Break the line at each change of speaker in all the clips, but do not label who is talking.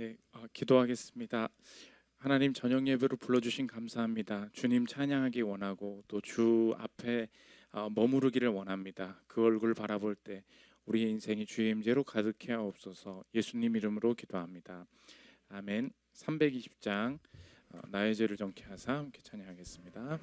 네, 어, 기도하겠습니다. 하나님 저녁 예배로 불러주신 감사합니다. 주님 찬양하기 원하고 또 주 앞에 어, 머무르기를 원합니다. 그 얼굴 바라볼 때 우리 인생이 주의 임재로 가득해 하옵소서. 예수님 이름으로 기도합니다. 아멘. 320장 어, 나의 죄를 정케 하사 함께 찬양하겠습니다.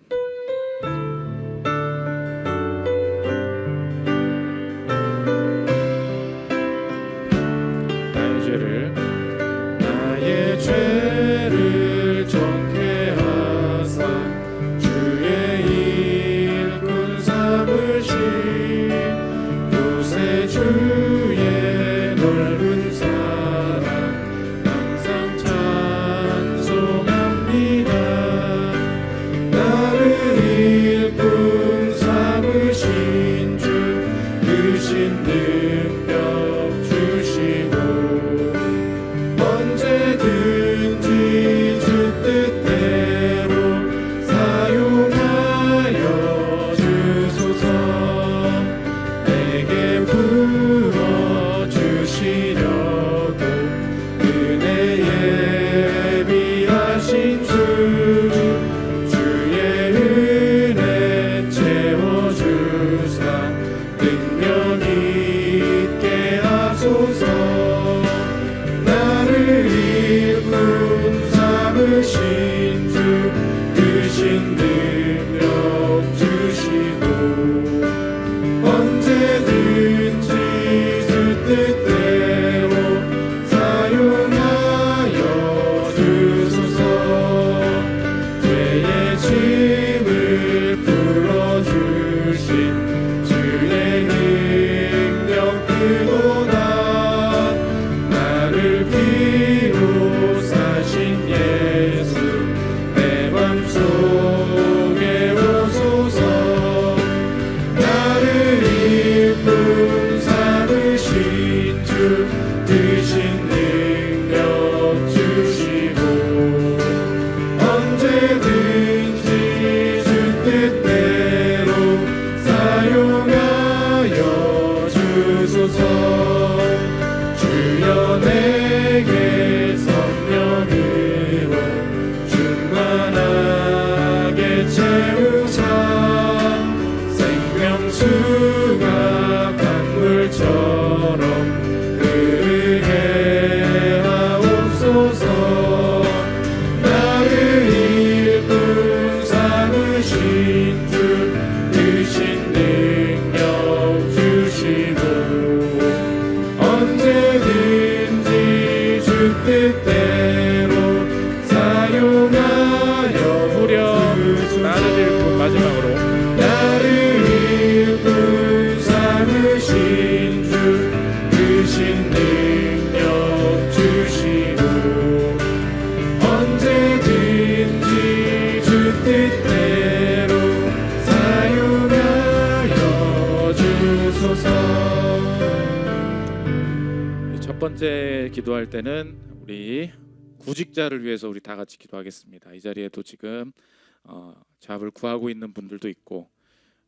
나를 번째 기도할 때는 우리 구직자를 위해서 우리 다 같이 기도하겠습니다. 이 자리에도 지금 어, 잡을 구하고 있는 분들도 있고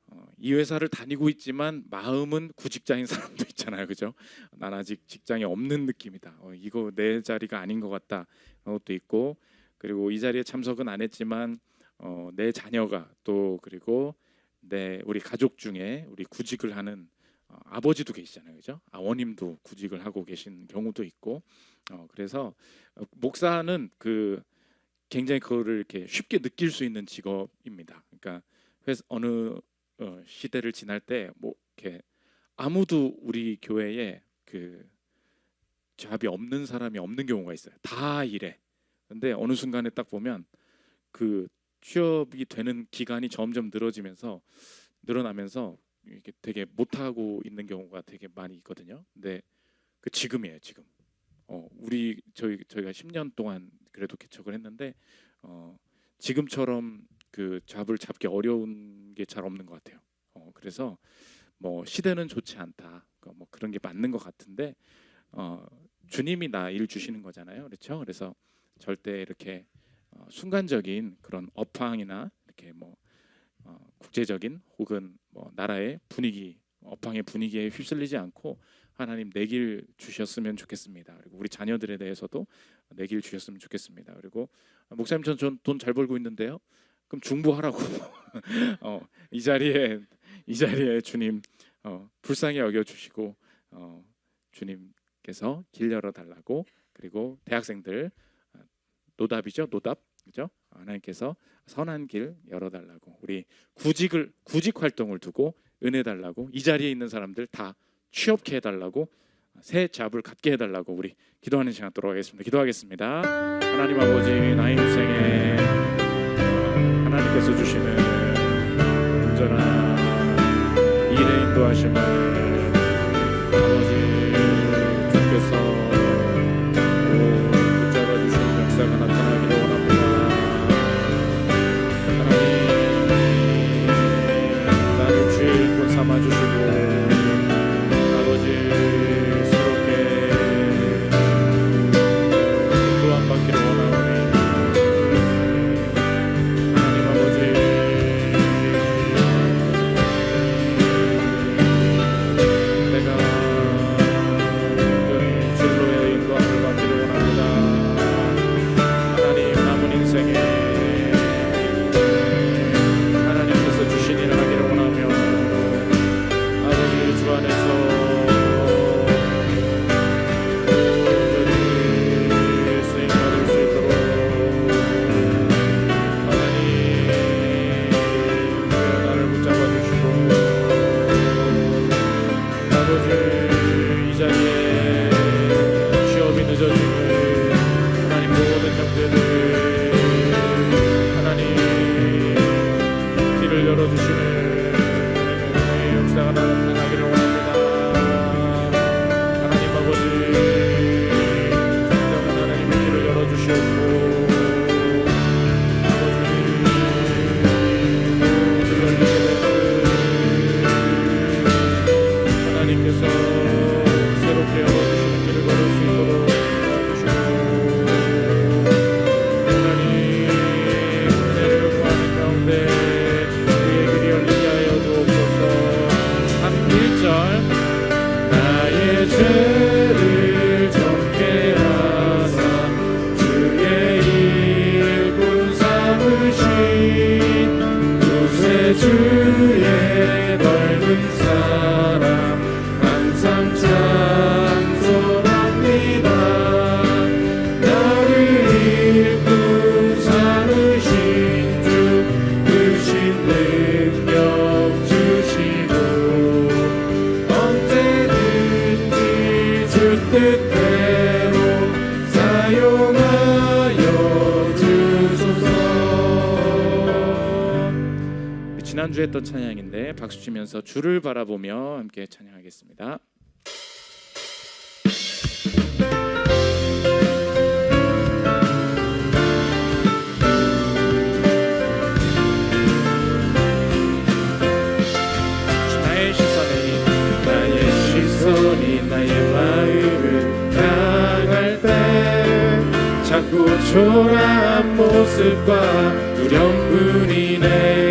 어, 이 회사를 다니고 있지만 마음은 구직자인 사람도 있잖아요, 그죠? 난 아직 직장이 없는 느낌이다. 어, 이거 내 자리가 아닌 것 같다. 그런 것도 있고 그리고 이 자리에 참석은 안 했지만 어, 내 자녀가 또 그리고 내 우리 가족 중에 우리 구직을 하는 어, 아버지도 계시잖아요, 그죠? 아버님도 구직을 하고 계신 경우도 있고, 어, 그래서 어, 목사는 그 굉장히 그거를 이렇게 쉽게 느낄 수 있는 직업입니다. 그러니까 회사, 어느 어, 시대를 지날 때 뭐 이렇게 아무도 우리 교회에 그 잡이 없는 사람이 없는 경우가 있어요. 다 일해. 근데 어느 순간에 딱 보면 그 취업이 되는 기간이 점점 늘어지면서 늘어나면서 이게 되게 못하고 있는 경우가 되게 많이 있거든요. 근데 그 지금이에요, 지금. 어, 우리 저희 저희가 10년 동안 그래도 개척을 했는데 어, 지금처럼 그 잡을 잡기 어려운 게 잘 없는 것 같아요. 어, 그래서 뭐 시대는 좋지 않다. 그뭐 그런 게 맞는 것 같은데 어, 주님이 나 일 주시는 거잖아요. 그렇죠? 그래서 절대 이렇게 어, 순간적인 그런 업황이나 이렇게 뭐 어, 국제적인 혹은 뭐 나라의 분위기 업황의 분위기에 휩쓸리지 않고 하나님 내길 주셨으면 좋겠습니다. 그리고 우리 자녀들에 대해서도 내길 주셨으면 좋겠습니다. 그리고 목사님 전돈 잘 벌고 있는데요. 그럼 중보하라고 어, 이 자리에 이 자리에 주님 어, 불쌍히 여겨 주시고 어, 주님께서 길 열어 달라고 그리고 대학생들 어, 노답이죠 노답 그죠 하나님께서 선한 길 열어 달라고 우리 구직을 구직 활동을 두고 은혜 달라고 이 자리에 있는 사람들 다 취업케 해달라고 새 잡을 갖게 해달라고 우리 기도하는 시간 도록 하겠습니다. 기도하겠습니다. 하나님 아버지 나의 인생에 하나님께서 주시는 온전한 일의 인도하심을 지난주에 했던 찬양인데 박수 치면서 주를 바라보며 함께 찬양하겠습니다. 초라한 모습과 두려움뿐이네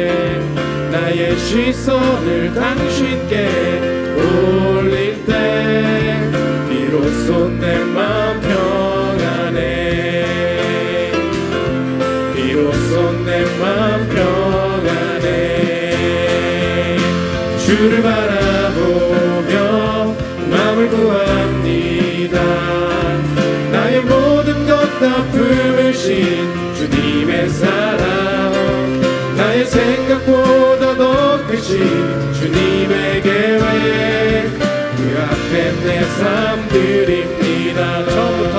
시선을 당신께 올릴 때 비로소 내 마음 평안해. 비로소 내 마음 평안해. 주를 바라 앞에 내삶 드립니다 처음부터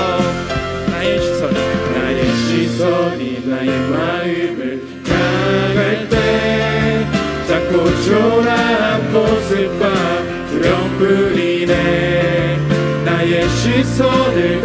나의 시선이 나의 시선이 나의 마음을 향할 때 자꾸 초라한 모습과 두려움뿐이네 나의 시선을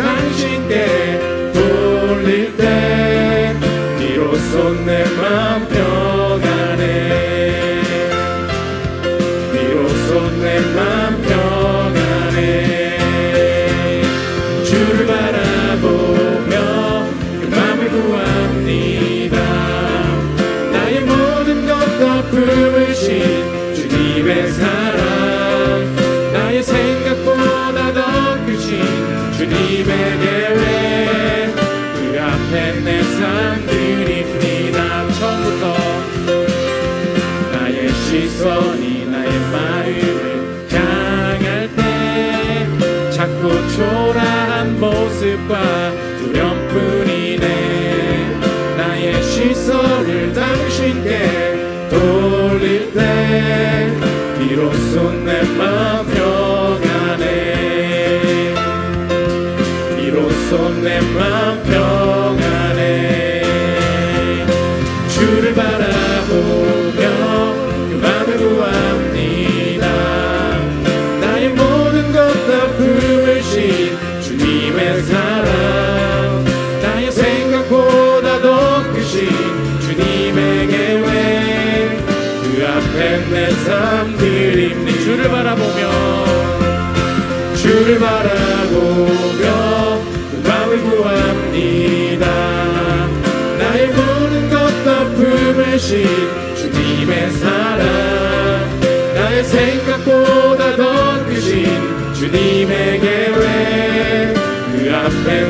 그 앞에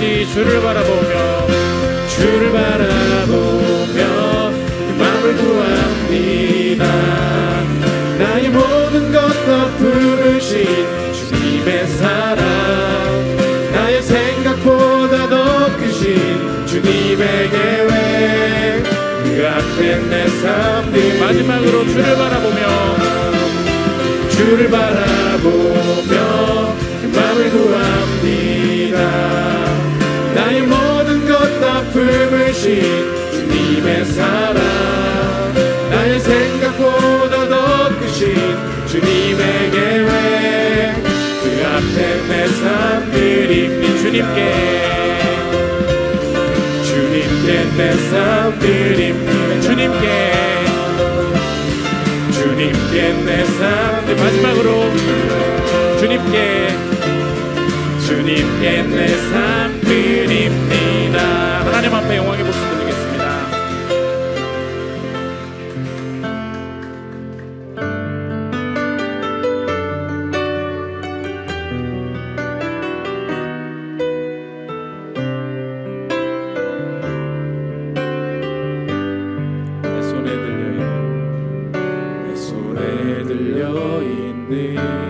다 같이 주를 바라보며 주를 바라보며 그 마음을 구합니다. 나의 모든 것다 품으신 주님의 사랑 나의 생각보다 더 크신 주님의 계획 그 앞에 내 삶들 마지막으로 주를 바라보며 주를 바라보며 다 품으신 주님의 사랑. 나의 생각보다 더 크신 주님의 계획 그 앞에 내삶 드립니 주님께? 주님께 내삶 드립니 주님께? 주님께 내 삶, 네, 마지막으로 주님께. 주님께 내삶 드립니 들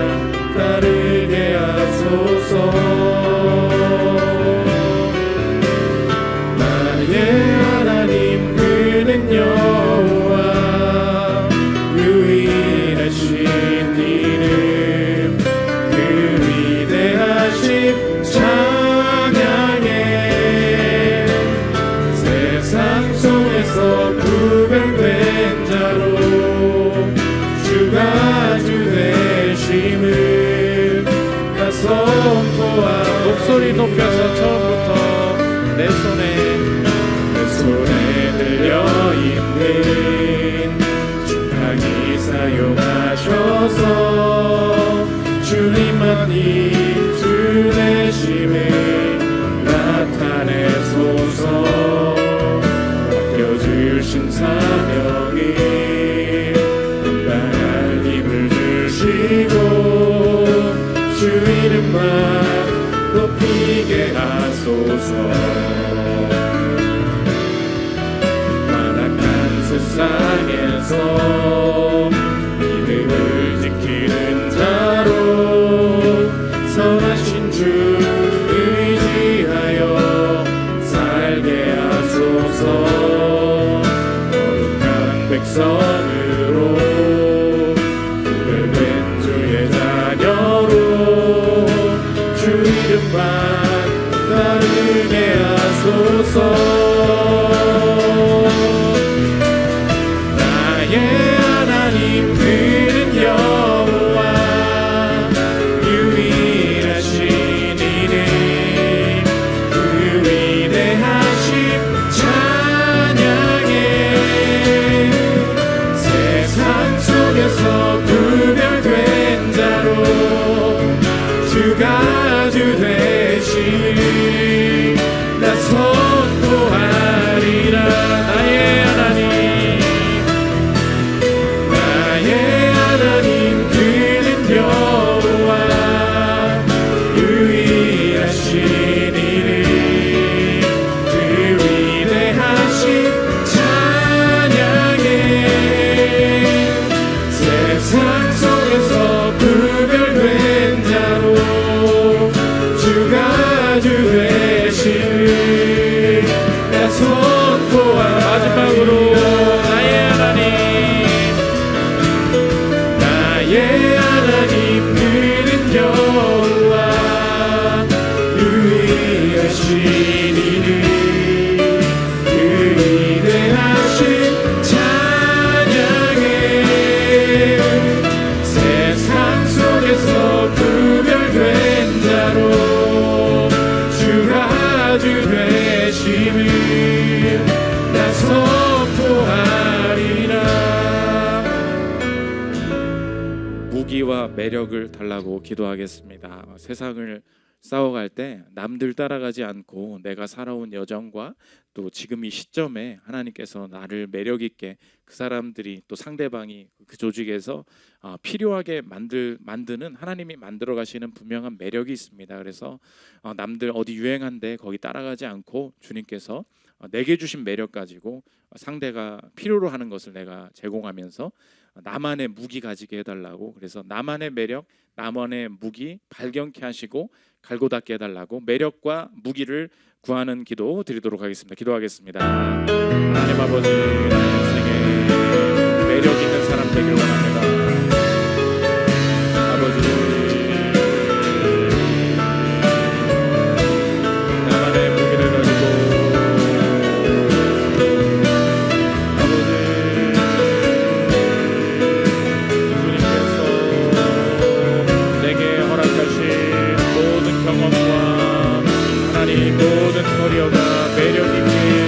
매력을 달라고 기도하겠습니다. 어, 세상을 싸워갈 때 남들 따라가지 않고 내가 살아온 여정과 또 지금 이 시점에 하나님께서 나를 매력 있게 그 사람들이 또 상대방이 그 조직에서 아, 필요하게 만들 만드는 하나님이 만들어 가시는 분명한 매력이 있습니다. 그래서 어, 남들 어디 유행한데 거기 따라가지 않고 주님께서 어, 내게 주신 매력 가지고 어, 상대가 필요로 하는 것을 내가 제공하면서 나만의 무기 가지게 해달라고. 그래서 나만의 매력 나만의 무기 발견케 하시고 갈고 닦게 해달라고 매력과 무기를 구하는 기도 드리도록 하겠습니다. 기도하겠습니다. 하나님 아버지 나의 매력 있는 사람 되길 원합니다 모든 커리어가 매력 있게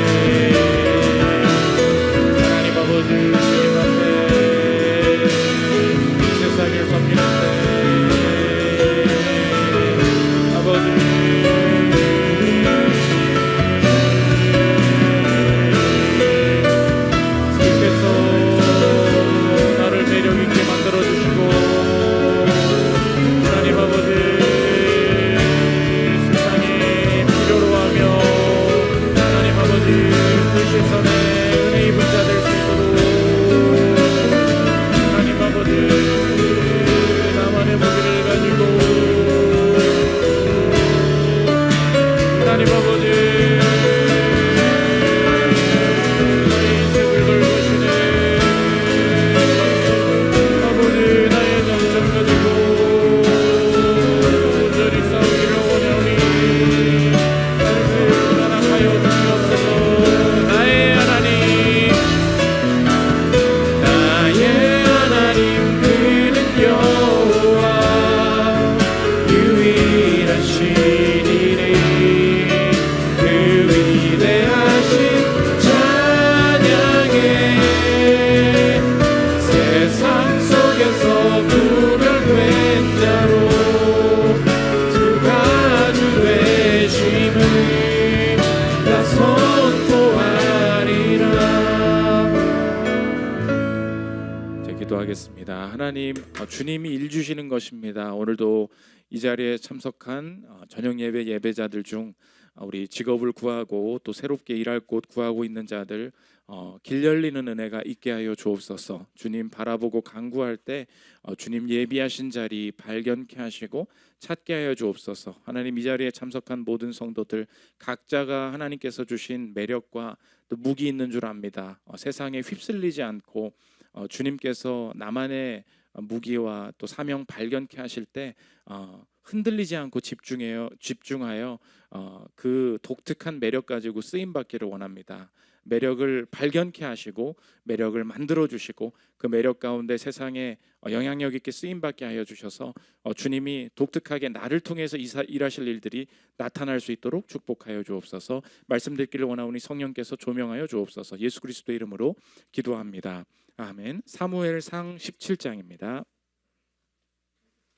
하나님 어, 주님이 일 주시는 것입니다. 오늘도 이 자리에 참석한 어, 저녁 예배 예배자들 중 우리 직업을 구하고 또 새롭게 일할 곳 구하고 있는 자들 어, 길 열리는 은혜가 있게 하여 주옵소서. 주님 바라보고 간구할 때 어, 주님 예비하신 자리 발견케 하시고 찾게 하여 주옵소서. 하나님 이 자리에 참석한 모든 성도들 각자가 하나님께서 주신 매력과 또 무기 있는 줄 압니다. 어, 세상에 휩쓸리지 않고 어, 주님께서 나만의 어, 무기와 또 사명 발견케 하실 때 어, 흔들리지 않고 집중해요 집중하여 어, 그 독특한 매력 가지고 쓰임 받기를 원합니다. 매력을 발견케 하시고 매력을 만들어 주시고 그 매력 가운데 세상에 어, 영향력 있게 쓰임 받게 하여 주셔서 어, 주님이 독특하게 나를 통해서 일하실 일들이 나타날 수 있도록 축복하여 주옵소서. 말씀 듣기를 원하오니 성령께서 조명하여 주옵소서. 예수 그리스도의 이름으로 기도합니다. 아멘. 사무엘상 17장입니다.